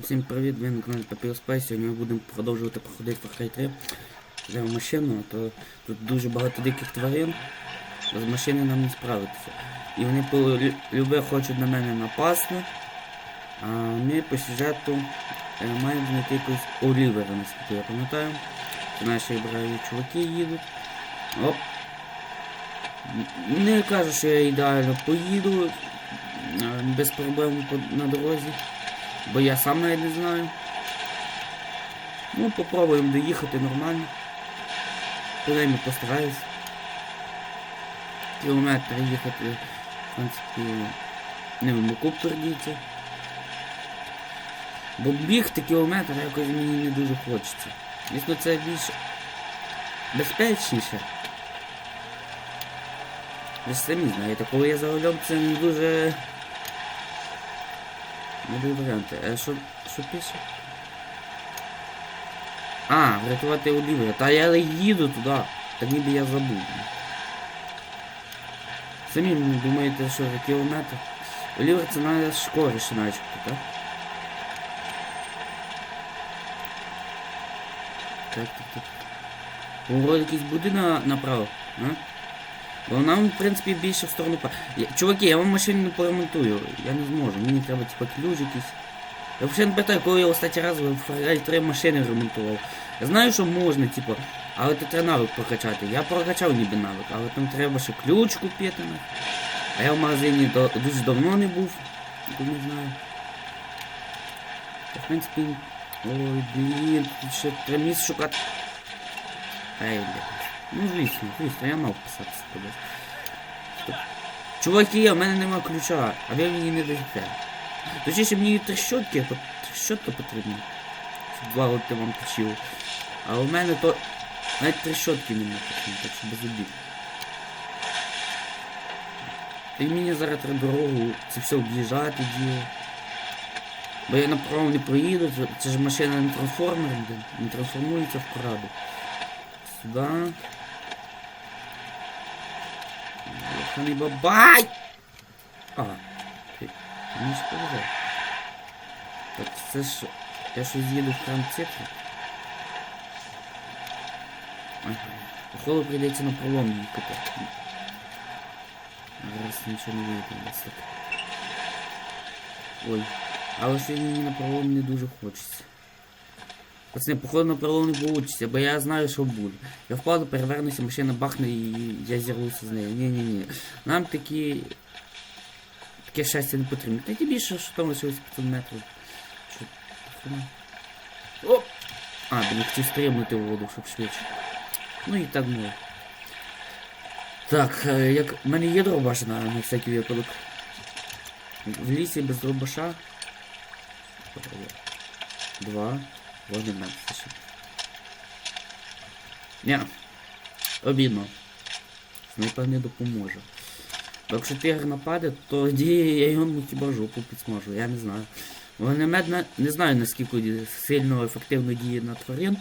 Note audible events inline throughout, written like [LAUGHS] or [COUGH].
Всім привіт, ви на каналі Space. Сьогодні ми будемо продовжувати проходити Far Cry 3. Йдемо в машину, то тут дуже багато диких тварин. З машини нам не справитися. І вони по любе хочуть на мене напасти. А ми по сюжету е, маємо знайти якогось Олівера, наскільки я пам'ятаю. Наші браві чуваки їдуть. Оп. Не кажу, що я ідеально поїду. Без проблем на дорозі. Бо я сам навіть не знаю. Ну, попробуємо доїхати нормально. Принаймні постараюсь. Кілометр їхати, в принципі, не в муку пердіться. Бо бігти кілометр якось мені не дуже хочеться. Звісно, це більш безпечніше. Ви ж самі знаєте, коли я за рулем, це не дуже не дуже варіанти. Е, що, що пише? А, врятувати Олівера. Та я їду туди. Та ніби я забув. Самі думаєте, що за кілометр. Олівер це навіть скоріше начебто, так? Так, так, так. Поворот якийсь буде на, направо, а? Бо нам, в принципі, більше в сторону. Я- Чуваки, я вам машину не поремонтую. Я не зможу. Мені треба типа ключ якийсь. Я взагалі не питаю, коли я останній раз в Фарай 3 машини ремонтував. Я знаю, що можна, типу, але це треба навик прокачати. Я прокачав ніби навик, але там треба ще ключ купити. А я в магазині до, дуже давно не був. не знаю. В принципі. Ой, блін, тут ще треба місце шукати. Ай, блядь. Ну, звісно, звісно, я мав писатися кудись. Чуваки, у мене нема ключа, а ви мені не даєте. Точніше, мені трещотки, трещотка потрібна. Щоб благо ти вам точило. А у мене то навіть трещотки нема потрібно, так що без обід. І мені зараз треба дорогу, це все об'їжджати діло. Бо я направо не проїду, це ж машина не трансформер, не трансформується в корабль. Сюда. Ёханый бабай! А, ти- мені повезе. Так, це ж... Я щось їду в кран цифри. Походу прийдеться на пролом їхати. Зараз нічого не вийде. Ой. Але сьогодні мені на пролом не дуже хочеться. Пацани, походу на пролом не получиться, бо я знаю, що буде. Я впаду, перевернуся, машина бахне і я зірвуся з нею. Ні-ні-ні. Нам такі. Таке щастя не потрібно. Та ті більше, що там лишилось 500 метрів. Що? Оп! А, блін, хотів стрибнути в воду, щоб швидше. Ну і так можу. Так, е, як в мене є дробаш на, на всякий випадок. В лісі без дробаша. Два. Вогнемет. ще. Ні. Обідно. Снайпер не допоможе. Бо Якщо тигр нападе, то тоді я йому хіба жопу підсмажу, я не знаю. Вогнемет на- не знаю наскільки сильно ефективно діє на тварин.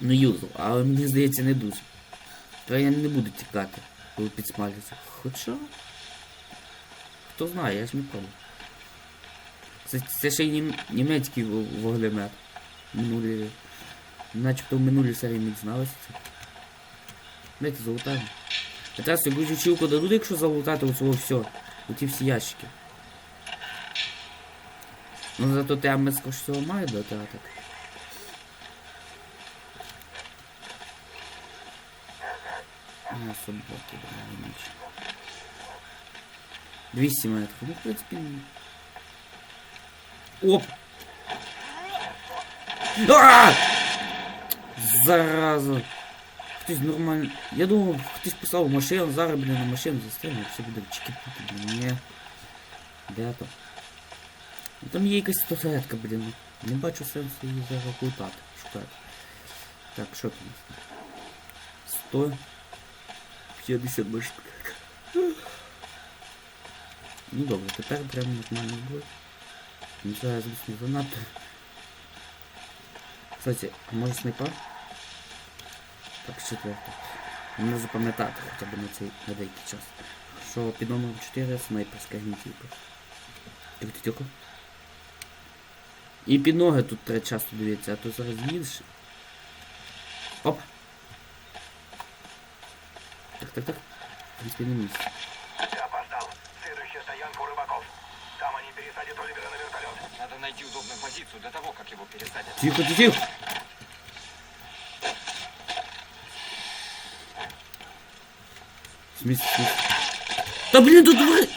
Ну юзу, але мені здається не дуже. То я не буду тікати, коли підсмалюється. Хоча. Хто знає, я ж не. Це, це ще й німецький вогнемет. Минулі. Начебто в минулій серії не дізналися це. Дайте залутаємо. Якраз тобі жучилку дадуть, якщо залутати оцього все. Оті всі ящики. Ну зато ти АМС ж всього має дати, а так. А, собаки, бля, ніч. 200 метрів. Ну, в принципі. Оп! А! Зараза! Хтось нормально. Я думав, хтось писав машину, зараз блін, на машину застрелю, все буде чекіпути, блін. Ні. Де то? Ну, Там є якась статуетка, блін. Не бачу сенсу її зараз лутати, шукати. Так, що там? 150 башок. Ну добре, тепер прямо нормально буде. Ну це, звісно, занадто. Кстати, а може снайпа? Так, четверте. Можна запам'ятати хоча б на цей на деякий час. Що під номером 4 снайперська гвинтівка. Тихо. І під ноги тут треба часто дивитися, а то зараз їдеш. Оп! Так, так, так. В принципі, на місці. Ты опоздал. Следующая стоянка у рыбаков. Там они пересадят Оливера на вертолет. Удобную позицию до того, как его пересадят. Тихо, тихо, смысле, в? Да блин, тут ви...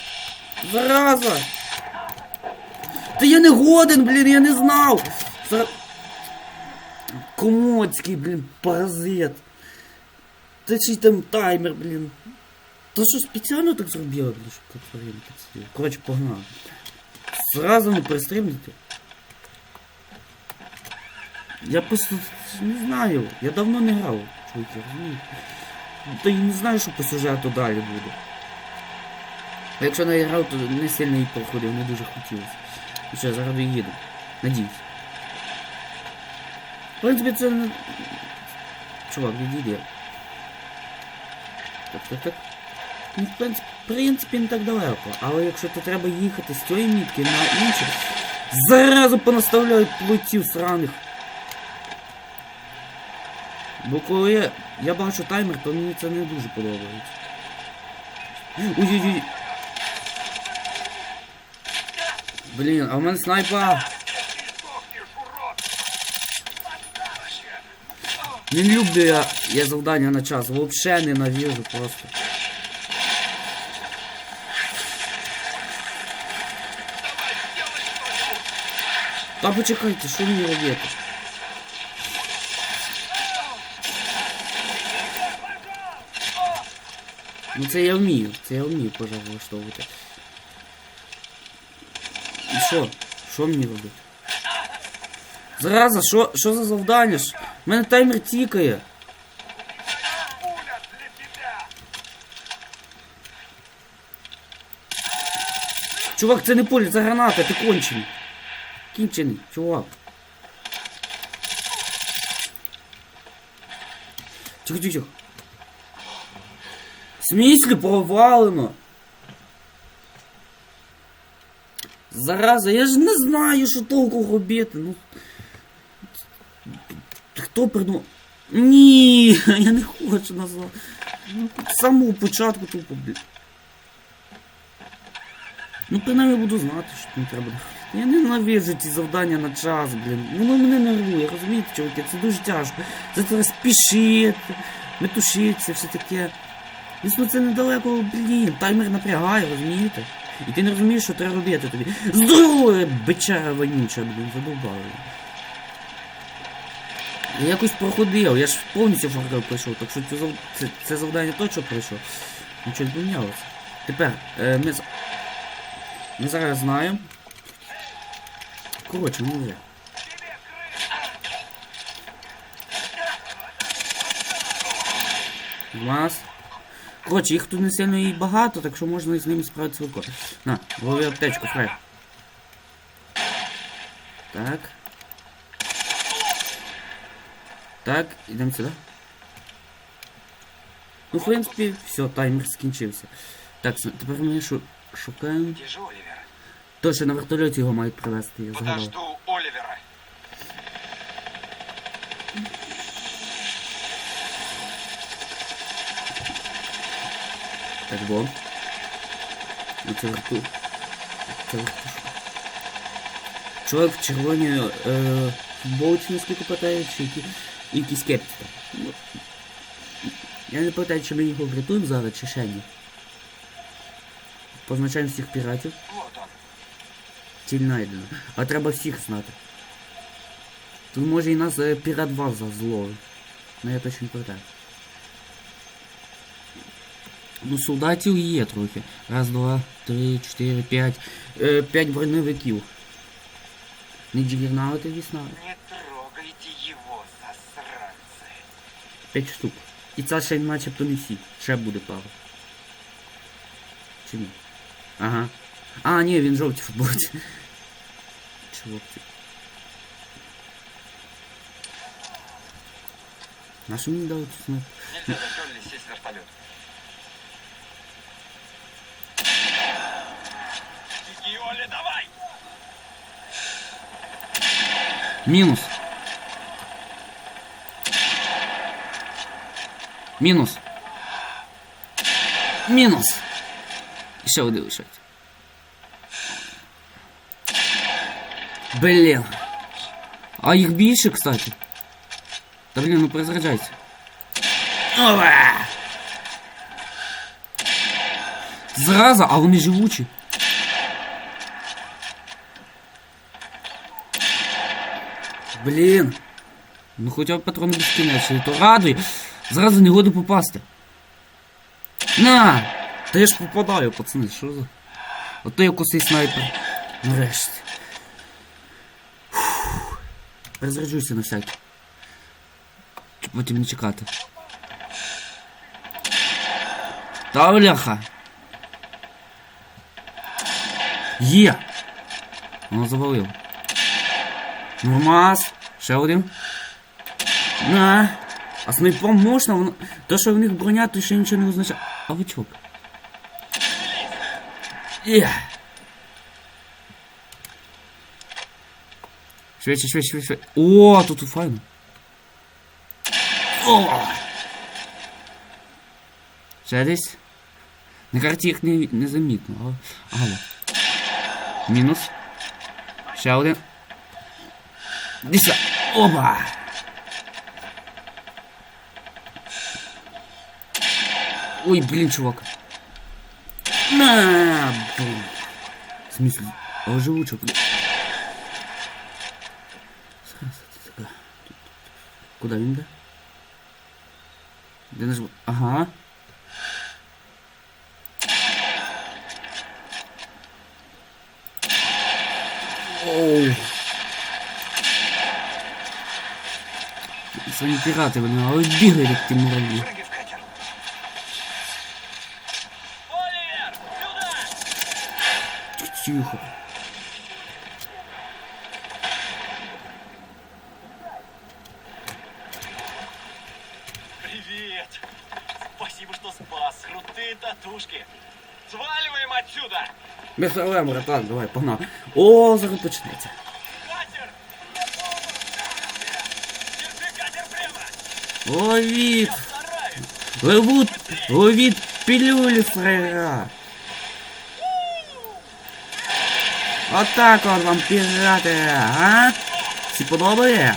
Зараза! Та я не годен, блін, я не знав! Зара... Комоцький, блін, паразит. Та чи там таймер, блін. Та що спеціально так зробили, блін, щоб так тварин підсидів. Коротше, погнали. Зразу не перестрімлюйте. Я просто не знаю. Я давно не грав, чоловіки, розумієте? Та й не знаю, що по сюжету далі буде. А якщо не грав, то не сильно і проходив, не дуже хотілося. І що, зараз їду. Надіюсь. В принципі, це не... Чувак, відійди. Так, так, так. Ну, в принципі, в принципі, не так далеко. Але якщо то треба їхати з цієї мітки на іншу, заразу понаставляють плотів сраних. Бо коли я, бачу таймер, то мені це не дуже подобається. Ой-ой-ой. Блін, а в мене снайпа. Не люблю я, я завдання на час. Вообще ненавижу просто. Та почекайте, що мені робити? Ну це я вмію, це я вмію пожар влаштовувати. І що? Що мені робити? Зараза, що, що за завдання? У мене таймер тікає. Пуля! Чувак, це не поле, це граната, ти кончений. Кінчений, чувак. Тихо, тихо, тихо. В провалено? Зараза, я ж не знаю, що толку робити. Ну. Хто придумав? Ні, [LAUGHS] я не хочу назвати. Ну, з самого початку тупо, блін. Ну, принаймні буду знати, що не треба. Я ненавиджу ці завдання на час, блін. Воно мене нервує, розумієте, чоловіки, це дуже тяжко. Це треба спішити, метушитися, все таке. Звісно, це недалеко, блін, таймер напрягає, розумієте? І ти не розумієш, що треба робити тобі. Здорове, бичара вонюча, блін, задовбали. Я якось проходив, я ж повністю фаргал пройшов, так що це, це, це завдання точно пройшов. Нічого не помінялося. Тепер, е, ми, ми зараз знаємо. Коротше, ну вже. Вас. Коротше, їх тут не сильно і багато, так що можна з ними справитися легко. На, лови аптечку, фрай. Так. Так, ідемо сюди. Ну, в принципі, все, таймер скінчився. Так, тепер ми шу- шукаємо. Точно на вертольоті його мають привезти, я згадав. Подожду Оливера. Так, бо. І це верту. Це верту. Чоловік в червоній е, футболці, наскільки питаю, чи які, і якісь кепці там. Ну, я не питаю, чи ми його врятуємо зараз, чи ще ні. Позначаємо всіх піратів. Вот он. Ціль найдено. А треба всіх знати. Тут може і нас е, пірат Ваза зловить. Ну я точно не пам'ятаю. Ну, солдатів є трохи. Раз, два, три, чотири, п'ять. Е, п'ять броневиків. Не джигернаути вісна. Не трогайте его, засранцы. П'ять штук. І це ще начебто не всі. Ще буде пара. Чи ні? Ага. А, ні, він жовті футболці. [LAUGHS] Чоловці. На що мені дали тут снайп? Нельзя дать Олли сесть в вертолет. Мінус. Мінус. Мінус. І ще один лишається. Блін. А їх більше, кстати. Та блін, ну перезаряджайся. Ова! Зараза, а вони живучі. Блін. Ну хоча б патрони безкінечні, то радує. Зразу не году попасти. На! Та я ж попадаю, пацани, що за? Ото я косий снайпер. Нарешті. Фух. На всякий. Потім не чекати. Та бляха. Є! Воно завалив. Нормас. Ще один. На. А снайпом можна, воно. То, що в них броня, то ще нічого не означає. А ви чого? Є. Швидше, швидше, швидше, швидше. О, тут файно. О! Ще десь. На карті їх не, не замітно, але. Але. Мінус. Ще один. Дійсно. Оба! Ой, блін, чувак. На, блін. В смысле? А живучок. Куда він йде? Де наш... Ага. Оу. свої пірати, блін, але бігають, як ті муравлі. Тихо. Привет! Спасибо, что спас. Крутые татушки. Сваливаем отсюда! Без проблем, братан, давай, погнали. О, зараз. Ловит! Ловут! Ловит пилюли фрейра! Отак от вам пірати, а? Всі подобає?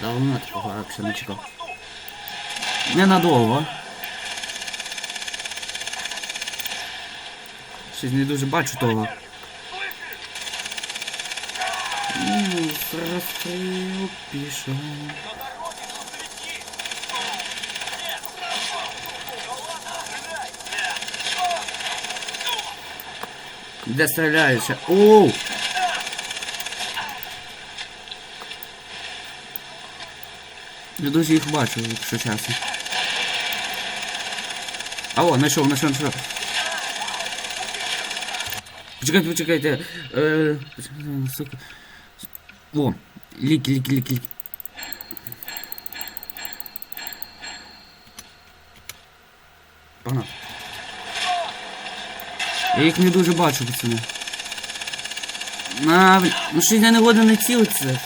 Давно такого вообще не чекав. Ненадовго. Щось не дуже бачу того. розстріл пішов. Де стріляєшся? Оу! Я дуже їх бачу, якщо чесно. А о, знайшов, знайшов, знайшов. Почекайте, почекайте. Е, сука. О, Ліки, ліки, ліки, ліки. Погнав. Я їх не дуже бачу, пацани. На, ну щось я не годен не цілиться.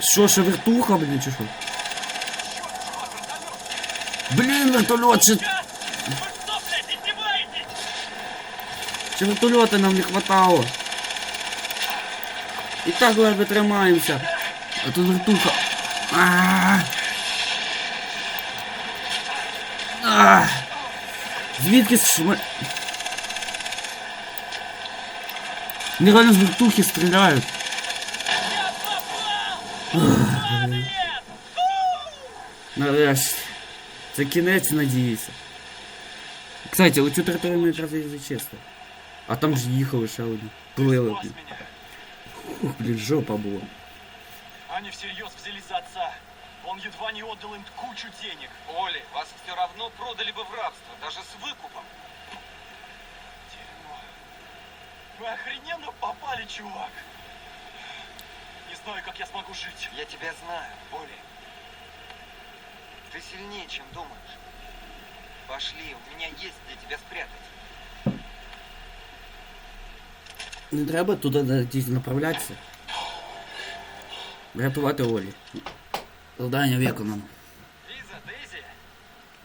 Що, ще вертуха, блін, чи що? Блін, вертольот, издеваетесь? чи вертольота нам не хватало? І так ледве тримаємося. А тут вертуха. А. А. Звідки шма... Нереально з вертухи стріляють. Нарешті. Це кінець, надіюся. Кстати, оцю територію ми якраз і зачистили. А там ж їхали ще одні. Плили. Ух, блін, жопа була. Они всерьез взялись за отца. Он едва не отдал им кучу денег. Оли, вас все равно продали бы в рабство, даже с выкупом. Дерьмо. Мы охрененно попали, чувак. Не знаю, как я смогу жить. Я тебя знаю, Оли. Ты сильнее, чем думаешь. Пошли, у меня есть для тебя спрятать. Не треба туди направлятися. Рятувати Олі. Завдання виконано. Лиза, Дейзи,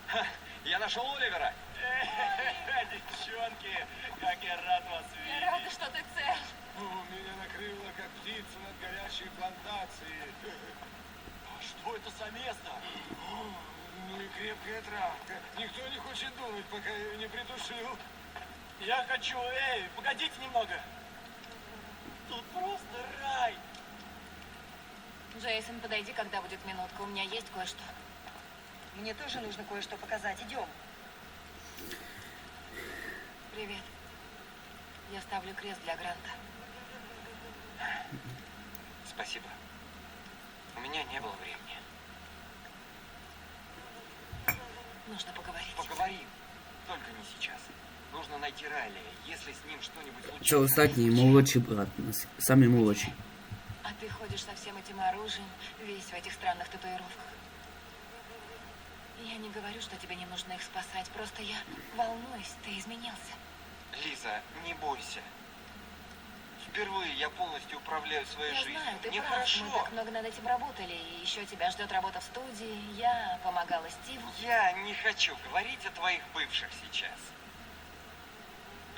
Ха, я нашел Оливера. [LAUGHS] Девчонки, как я рад вас Я видеть. рада, что ты цел. Меня накрыло, как птицу над горящей плантацией. А Что это за место? Ну и крепкая травка. Никто не хочет думать, пока я ее не придушил. Я хочу, эй, погодите немного. Тут просто рай. Джейсон, подойди, когда будет минутка. У меня есть кое-что. Мне тоже нужно кое-что показать. Идем. Привет. Я ставлю крест для Гранта. Спасибо. У меня не было времени. Нужно поговорить. Поговорим. Только не сейчас. Нужно найти Райли. Если с ним что-нибудь случится... Це останній молодший брат. у нас, Самий молодший. А ты ходишь со всем этим оружием, весь в этих странных татуировках. Я не говорю, что тебе не нужно их спасать, просто я волнуюсь, ты изменился. Лиза, не бойся. Впервые я полностью управляю своей Я жизнью. знаю, ты Мне прав, хорошо. мы так много над этим работали, и еще тебя ждет работа в студии, я помогала Стиву. Я не хочу говорить о твоих бывших сейчас.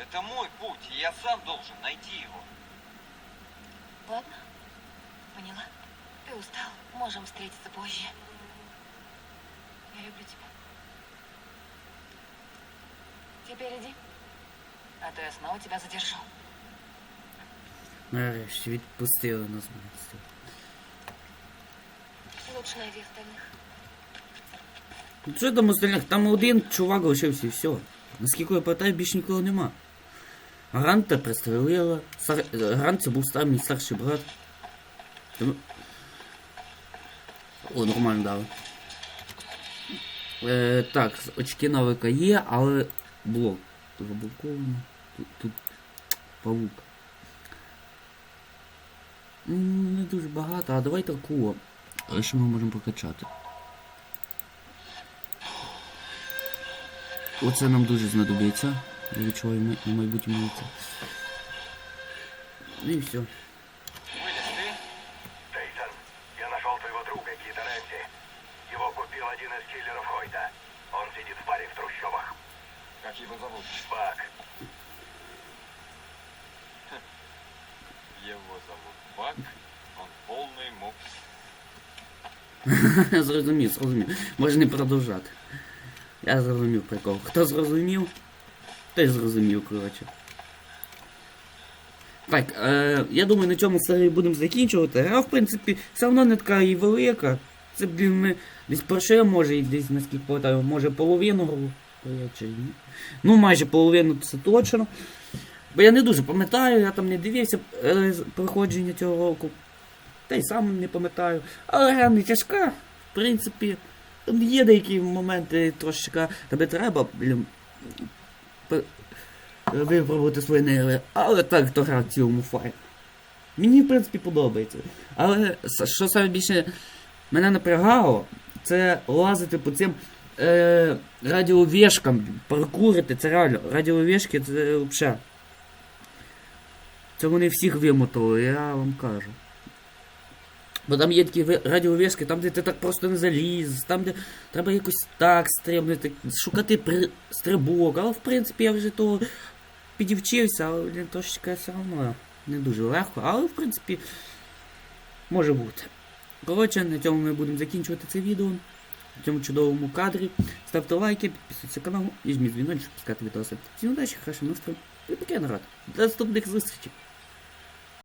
Это мой путь, и я сам должен найти его. Ладно? Поняла. Ты устал, можем встретиться позже. Я люблю тебя. Теперь иди. А то я снова тебя задержу. Нарешті відпустили нас. блін. Лучше найди остальных. Ну що там остальних? Там один чувак лишився і все. Наскільки я пам'ятаю, більше нікого нема. Гранта пристрелила. Сар... Грант це був старий старший брат. О, нормально дали. Е, так, очки навика є, але блок заблоковано. Тут, тут павук. Не дуже багато, а давайте акула. Що ми можемо прокачати? Оце нам дуже знадобиться. Я відчуваю май- на майбутньому це. Ну і все. Вылез ты? Джейсон, я нашел твоего друга Кита Рэнси. Его купил один из киллеров Хойта. Он сидит в баре в трущобах. Как его зовут? Бак. [LAUGHS] Его зовут Бак, он полный мопс. [LAUGHS] зрозумів, зрозумів. Може не продовжати. Я зрозумів прикол. Хто зрозумів, Той зрозумів, коротше. Так, е, я думаю, на цьому серію будемо закінчувати. Гра, в принципі, все одно не така і велика. Це, блін, ми десь перше, може, і десь наскільки пам'ятаю, може половину гру. Ну, майже половину це точно. Бо я не дуже пам'ятаю, я там не дивився е, проходження цього року. Та й сам не пам'ятаю. Але гра не тяжка. В принципі, там є деякі моменти трошечка, тебе треба, блін, випробувати свої нерви. Але так то гра в цілому файн. Мені, в принципі, подобається. Але що саме більше мене напрягало, це лазити по цим е, радіовішкам, паркурити, це реально. Радіовішки це взагалі. Це вони всіх вимотали, я вам кажу. Бо там є такі ви- там, де ти так просто не заліз, там, де треба якось так стрибнути, шукати при... стрибок. Але в принципі я вже того підівчився, але трошечки все одно не дуже легко. Але в принципі може бути. Коротше, на цьому ми будемо закінчувати це відео. В цьому чудовому кадрі. Ставте лайки, підписуйтесь на канал і жміть дзвіночок, щоб пускати відоси. Всім удачі, хорошого настрою і таке народ. До наступних зустрічей.